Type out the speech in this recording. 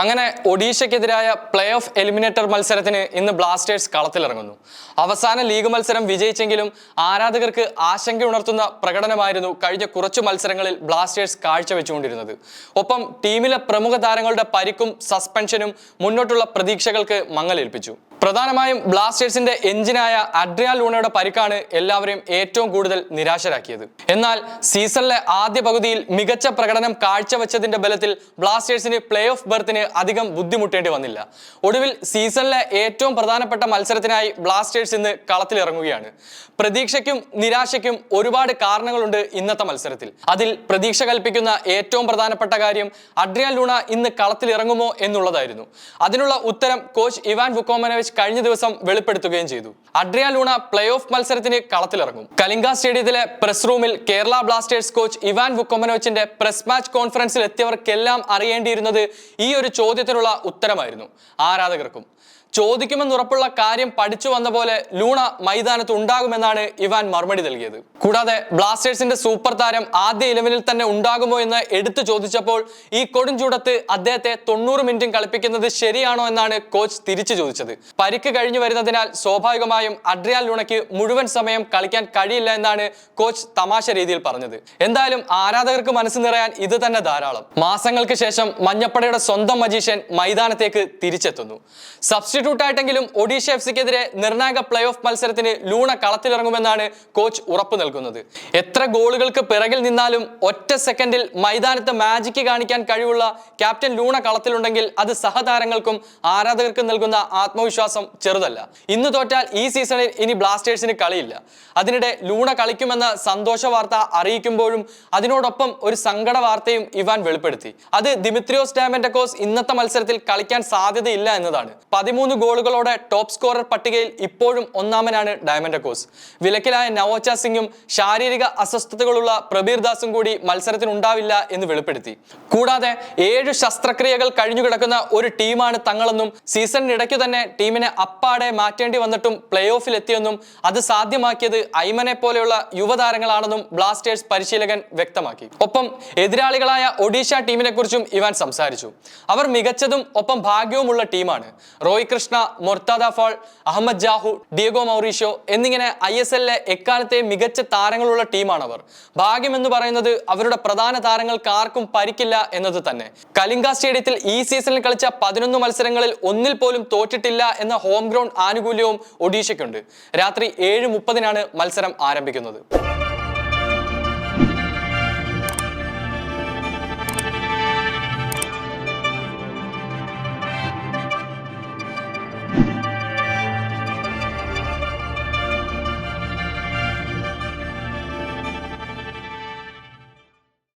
അങ്ങനെ ഒഡീഷയ്ക്കെതിരായ play off eliminator മത്സരത്തിന് ഇന്ന് ബ്ലാസ്റ്റേഴ്സ് കളത്തിലിറങ്ങുന്നു. അവസാന ലീഗ് മത്സരം വിജയിച്ചെങ്കിലും ആരാധകർക്ക് ആശങ്ക ഉണർത്തുന്ന പ്രകടനമായിരുന്നു കഴിഞ്ഞ കുറച്ചു മത്സരങ്ങളിൽ ബ്ലാസ്റ്റേഴ്സ് കാഴ്ചവെച്ചുകൊണ്ടിരുന്നത്. ഒപ്പം ടീമിലെ പ്രമുഖ താരങ്ങളുടെ പരിക്കും സസ്പെൻഷനും മുന്നോട്ടുള്ള പ്രതീക്ഷകൾക്ക് മങ്ങലേൽപ്പിച്ചു. പ്രധാനമായും ബ്ലാസ്റ്റേഴ്സിന്റെ എഞ്ചിനായ അഡ്രിയാൽ ലൂണയുടെ പരിക്കാണ് എല്ലാവരെയും ഏറ്റവും കൂടുതൽ നിരാശരാക്കിയത്. എന്നാൽ സീസണിലെ ആദ്യ പകുതിയിൽ മികച്ച പ്രകടനം കാഴ്ചവെച്ചതിന്റെ ബലത്തിൽ ബ്ലാസ്റ്റേഴ്സിന് പ്ലേ ഓഫ് ബർത്തിന് അധികം ബുദ്ധിമുട്ടേണ്ടി വന്നില്ല. ഒടുവിൽ സീസണിലെ ഏറ്റവും പ്രധാനപ്പെട്ട മത്സരത്തിനായി ബ്ലാസ്റ്റേഴ്സ് ഇന്ന് കളത്തിലിറങ്ങുകയാണ്. പ്രതീക്ഷയ്ക്കും നിരാശയ്ക്കും ഒരുപാട് കാരണങ്ങളുണ്ട് ഇന്നത്തെ മത്സരത്തിൽ. അതിൽ പ്രതീക്ഷ കൽപ്പിക്കുന്ന ഏറ്റവും പ്രധാനപ്പെട്ട കാര്യം അഡ്രിയാൻ ലൂണ ഇന്ന് കളത്തിലിറങ്ങുമോ എന്നുള്ളതായിരുന്നു. അതിനുള്ള ഉത്തരം കോച്ച് ഇവാൻ വുക്കോമനോവിച്ച് കഴിഞ്ഞ ദിവസം വെളിപ്പെടുത്തുകയും ചെയ്തു. അഡ്രിയ ലൂണ പ്ലേ ഓഫ് മത്സരത്തിന് കളത്തിലിറങ്ങും. കലിംഗ സ്റ്റേഡിയത്തിലെ പ്രസ് റൂമിൽ കേരള ബ്ലാസ്റ്റേഴ്സ് കോച്ച് ഇവാൻ വുക്കൊമനോച്ചിന്റെ പ്രസ് മാച്ച് കോൺഫറൻസിൽ എത്തിയവർക്കെല്ലാം അറിയേണ്ടിയിരുന്നത് ഈ ഒരു ചോദ്യത്തിനുള്ള ഉത്തരമായിരുന്നു. ആരാധകർക്കും. ചോദിക്കുമെന്നുറപ്പുള്ള കാര്യം പഠിച്ചു വന്ന പോലെ ലൂണ മൈതാനത്ത് ഉണ്ടാകുമെന്നാണ് ഇവാൻ മറുപടി നൽകിയത്. കൂടാതെ ബ്ലാസ്റ്റേഴ്സിന്റെ സൂപ്പർ താരം ആദ്യ ഇലവനിൽ തന്നെ ഉണ്ടാകുമോ എന്ന് എടുത്തു ചോദിച്ചപ്പോൾ ഈ കൊടും ചൂടത്ത് അദ്ദേഹത്തെ തൊണ്ണൂറ് മിനിറ്റും കളിപ്പിക്കുന്നത് ശരിയാണോ എന്നാണ് കോച്ച് തിരിച്ചു ചോദിച്ചത്. പരിക്ക് കഴിഞ്ഞു വരുന്നതിനാൽ സ്വാഭാവികമായും അഡ്രിയാൽ ലൂണയ്ക്ക് മുഴുവൻ സമയം കളിക്കാൻ കഴിയില്ല എന്നാണ് കോച്ച് തമാശ രീതിയിൽ പറഞ്ഞത്. എന്തായാലും ആരാധകർക്ക് മനസ്സ് നിറയാൻ ഇത് തന്നെ ധാരാളം. മാസങ്ങൾക്ക് ശേഷം മഞ്ഞപ്പടയുടെ സ്വന്തം മജീഷ്യൻ മൈതാനത്തേക്ക് തിരിച്ചെത്തുന്നു. സബ്സ്റ്റിറ്റ്യൂട്ട് ആയിട്ടെങ്കിലും ഒഡീഷ എഫ് സിക്കെതിരെ നിർണായക പ്ലേ ഓഫ് മത്സരത്തിന് ലൂണ കളത്തിലിറങ്ങുമെന്നാണ് കോച്ച് ഉറപ്പു നൽകുന്നത്. എത്ര ഗോളുകൾക്ക് പിറകിൽ നിന്നാലും ഒറ്റ സെക്കൻഡിൽ മൈതാനത്ത് മാജിക്ക് കാണിക്കാൻ കഴിവുള്ള ക്യാപ്റ്റൻ ലൂണ കളത്തിലുണ്ടെങ്കിൽ അത് സഹതാരങ്ങൾക്കും ആരാധകർക്കും നൽകുന്ന ആത്മവിശ്വാസം ചെറുതല്ല. ഇന്ന് തോറ്റാൽ ഈ സീസണിൽ ഇനി ബ്ലാസ്റ്റേഴ്സിന് കളിയില്ല. അതിനിടെ ലൂണ കളിക്കുമെന്ന സന്തോഷ വാർത്ത അറിയിക്കുമ്പോഴും അതിനോടൊപ്പം ഒരു സങ്കട വാർത്തയും ഇവാൻ വെളിപ്പെടുത്തി. അത് ദിമിത്രിയോസ് ഡാമൻഡക്കോസ് ഇന്നത്തെ മത്സരത്തിൽ കളിക്കാൻ സാധ്യതയില്ല എന്നതാണ്. പതിമൂന്ന് ഗോളുകളോടെ ടോപ്പ് സ്കോറർ പട്ടികയിൽ ഇപ്പോഴും ഒന്നാമനാണ് ഡയമണ്ട് ഡയമൻഡക്കോസ് വിലക്കിലായ നവോച്ച സിംഗും ശാരീരിക അസ്വസ്ഥതകളുള്ള പ്രബീർ ദാസും കൂടി മത്സരത്തിനുണ്ടാവില്ല എന്ന് വെളിപ്പെടുത്തി. കൂടാതെ ഏഴ് ശസ്ത്രക്രിയകൾ കഴിഞ്ഞു കിടക്കുന്ന ഒരു ടീമാണ് തങ്ങളെന്നും സീസണിനിടയ്ക്കു തന്നെ ടീമിനെ അപ്പാടെ മാറ്റേണ്ടി വന്നിട്ടും പ്ലേ ഓഫിൽ എത്തിയെന്നും അത് സാധ്യമാക്കിയത് ഐമനെ പോലെയുള്ള യുവതാരങ്ങളാണെന്നും ബ്ലാസ്റ്റേഴ്സ് പരിശീലകൻ വ്യക്തമാക്കി. ഒപ്പം എതിരാളികളായ ഒഡീഷ ടീമിനെ കുറിച്ചും ഇവാൻ സംസാരിച്ചു. അവർ മികച്ചതും ഒപ്പം ഭാഗ്യവുമുള്ള ടീമാണ്. Roy Krishna Mourtada Fall Ahmed Jahouh Diego Mauricio എന്നിങ്ങനെ ഐ എസ് എല്ലിലെ എക്കാലത്തെ മികച്ച താരങ്ങളുള്ള ടീമാണ് അവർ ഭാഗ്യം എന്ന് പറയുന്നത് അവരുടെ പ്രധാന താരങ്ങൾക്ക് ആർക്കും പരിക്കില്ല എന്നത് തന്നെ. കലിംഗ സ്റ്റേഡിയത്തിൽ ഈ സീസണിൽ കളിച്ച പതിനൊന്ന് മത്സരങ്ങളിൽ ഒന്നിൽ പോലും തോറ്റിട്ടില്ല എന്ന ഹോം ഗ്രൗണ്ട് ആനുകൂല്യവും ഒഡീഷയ്ക്കുണ്ട്. രാത്രി ഏഴ് മുപ്പതിനാണ് മത്സരം ആരംഭിക്കുന്നത്.